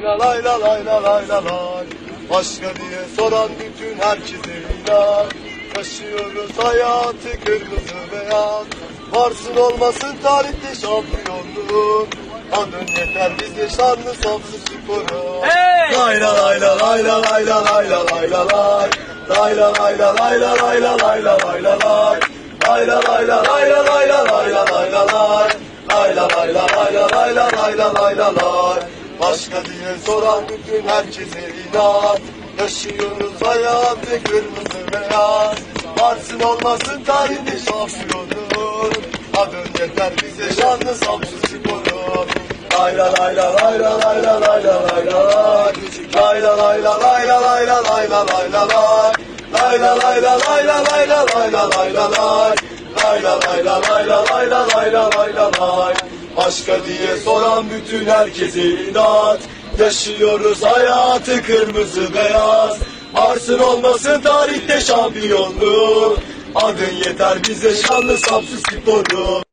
La la lay la lay la lay Başka diye soran bütün herkese inan Yaşıyoruz hayatı kırmızı beyaz Varsın olmasın tarihte şampiyonluğun Adın yeter bize şanlı Samsun sporu Hey! Lay la lay la lay la lay la lay la lay la lay Lay la lay la lay la lay la lay la lay la lay Lay la lay la lay la lay la lay la lay la lay la lay la lay la lay la lay la lay la lay Başka diye soran bütün herkese inat Yaşıyoruz hayatı kırmızı beyaz Varsın olmasın tarihte şampiyonun Adın yeter bize şanlı Samsun sporu Lay la lay la lay la lay la lay la lay la lay Lay la lay la lay la lay la lay la lay la lay Lay Başka diye soran bütün herkese inat. Yaşıyoruz hayatı kırmızı beyaz. Varsın olmasın tarihte şampiyonluğu Adın yeter bize şanlı Samsun sporu